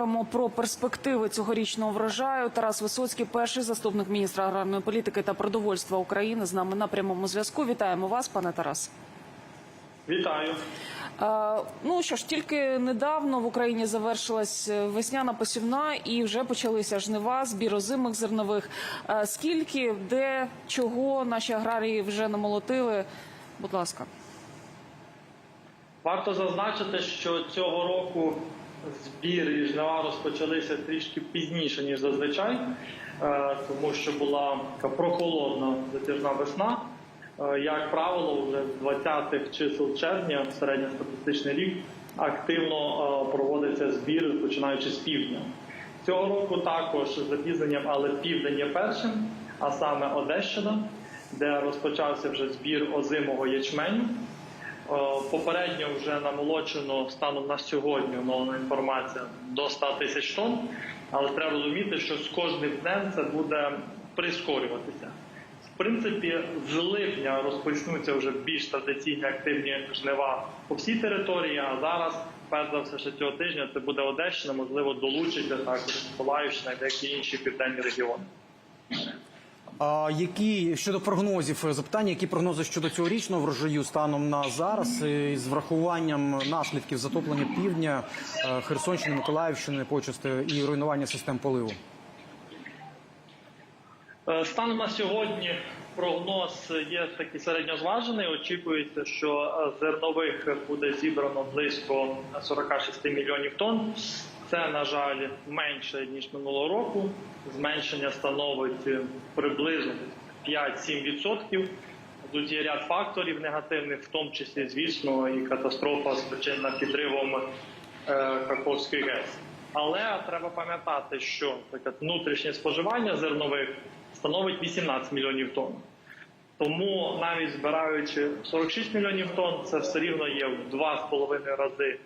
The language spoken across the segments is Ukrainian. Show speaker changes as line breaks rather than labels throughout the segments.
Поговоримо про перспективи цьогорічного врожаю. Тарас Висоцький, перший заступник міністра аграрної політики та продовольства України, з нами на прямому зв'язку. Вітаємо вас, пане Тарас.
Вітаю.
Е, ну що ж, тільки недавно в Україні завершилась е, весняна посівна і вже почалися жнива, збір озимих зернових. Е, скільки, де, чого наші аграрії вже намолотили? Будь ласка.
Варто зазначити, що цього року збір і жнива розпочалися трішки пізніше ніж зазвичай, е, тому що була така прохолодна затяжна весна. Е, Як правило, вже з 20-х чисел червня, середньостатистичний рік, активно е, проводиться збір, починаючи з півдня. Цього року також з запізненням, але південь є першим, а саме Одещина, де розпочався вже збір озимого ячменю. Е, Попередньо вже намолочено станом на сьогодні оновлена інформація до 100 тисяч тонн, але треба розуміти, що з кожним днем це буде прискорюватися. В принципі, з липня розпочнуться вже більш традиційні активні жнива по всій території. А зараз, перш за все, ще цього тижня це буде Одещина, можливо, долучиться також Миколаївщина, і інші південні регіони.
Які щодо прогнозів е, запитання, які прогнози щодо цьогорічного врожаю станом на зараз е, з врахуванням наслідків затоплення півдня е, Херсонщини, Миколаївщини, почасти і руйнування систем поливу?
Станом на сьогодні прогноз є такий середньозважений. Очікується, що зернових буде зібрано близько 46 мільйонів тонн. Це, на жаль, менше ніж минулого року. Зменшення становить е, приблизно 5-7%. Тут є ряд факторів негативних, в тому числі, звісно, і катастрофа спричинена підривом е, Каховської ГЕС. Але треба пам'ятати, що таке внутрішнє споживання зернових становить 18 мільйонів тонн. Тому навіть збираючи 46 мільйонів тонн, це все рівно є в 2,5 рази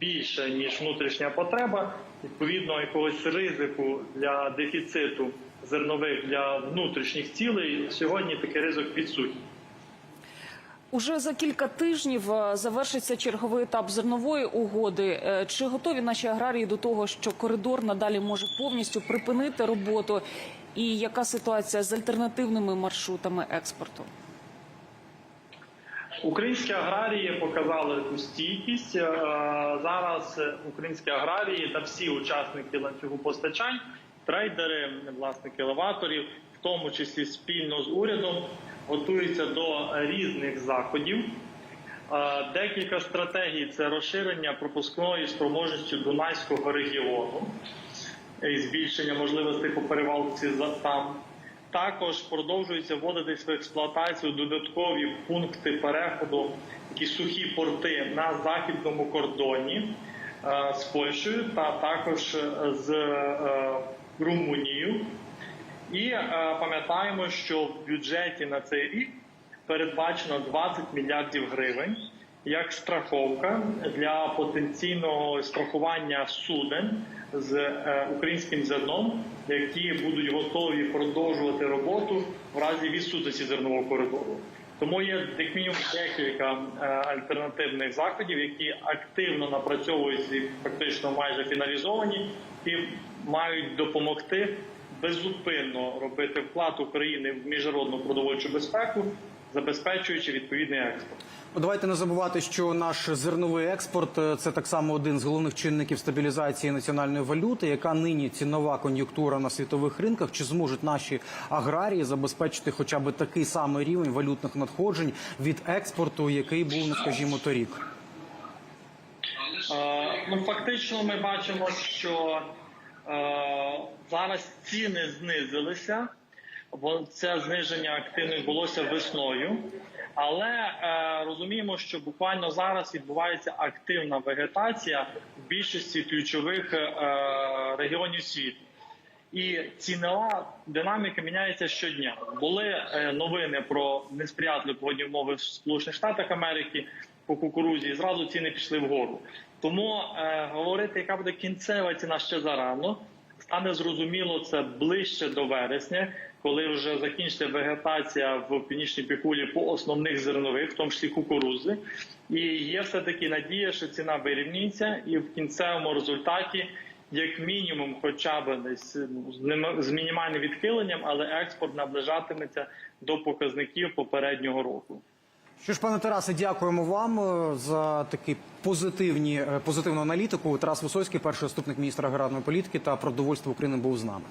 більше ніж внутрішня потреба. Відповідно, якогось ризику для дефіциту зернових для внутрішніх цілей сьогодні такий ризик відсутній.
Уже за кілька тижнів е, завершиться черговий етап зернової угоди. Е, Чи готові наші аграрії до того, що коридор надалі може повністю припинити роботу? І яка ситуація з альтернативними маршрутами експорту?
Українські аграрії показали таку стійкість. Е, Зараз українські аграрії та всі учасники ланцюгу постачань, трейдери, власники елеваторів, в тому числі спільно з урядом, готуються до різних заходів. Е, Декілька стратегій це розширення пропускної спроможності Дунайського регіону і збільшення можливостей по перевалці за там. Також продовжується вводитись в експлуатацію додаткові пункти переходу, такі сухі порти на західному кордоні е, з Польщею та також е, з е, Румунією. І пам'ятаємо, що в бюджеті на цей рік передбачено 20 мільярдів гривень як страховка для потенційного страхування суден з е, українським зерном, які будуть готові продовжувати роботу в разі відсутності зернового коридору. Тому є як мінімум декілька е, альтернативних заходів, які активно напрацьовуються і фактично майже фіналізовані, і мають допомогти беззупинно робити вклад України в міжнародну продовольчу безпеку, забезпечуючи відповідний експорт.
Ну, Давайте не забувати, що наш зерновий експорт е, це так само один з головних чинників стабілізації національної валюти. Яка нині цінова кон'юнктура на світових ринках? Чи зможуть наші аграрії забезпечити хоча б такий самий рівень валютних надходжень від експорту, який був, ну скажімо, торік?
Е, Ну, фактично, ми бачимо, що е, зараз ціни знизилися, це зниження активно відбулося весною. Але е, розуміємо, що буквально зараз відбувається активна вегетація в більшості ключових е, регіонів світу. І цінова динаміка міняється щодня. Були е, новини про несприятливі погодні умови в Сполучених Штатах Америки по кукурузі, і зразу ціни пішли вгору. Тому е, говорити, яка буде кінцева ціна ще зарано, стане зрозуміло це ближче до вересня, коли вже закінчиться вегетація в північній пікулі по основних зернових, в тому числі кукурузи. І є все таки надія, що ціна вирівнюється, і в кінцевому результаті як мінімум, хоча б десь ним- з мінімальним відхиленням, але експорт наближатиметься до показників попереднього року.
Що ж, пане Тарасе, дякуємо вам е, за такі позитивні е, позитивну аналітику. Тарас Висоцький, перший заступник міністра аграрної політики та продовольства України, був з нами.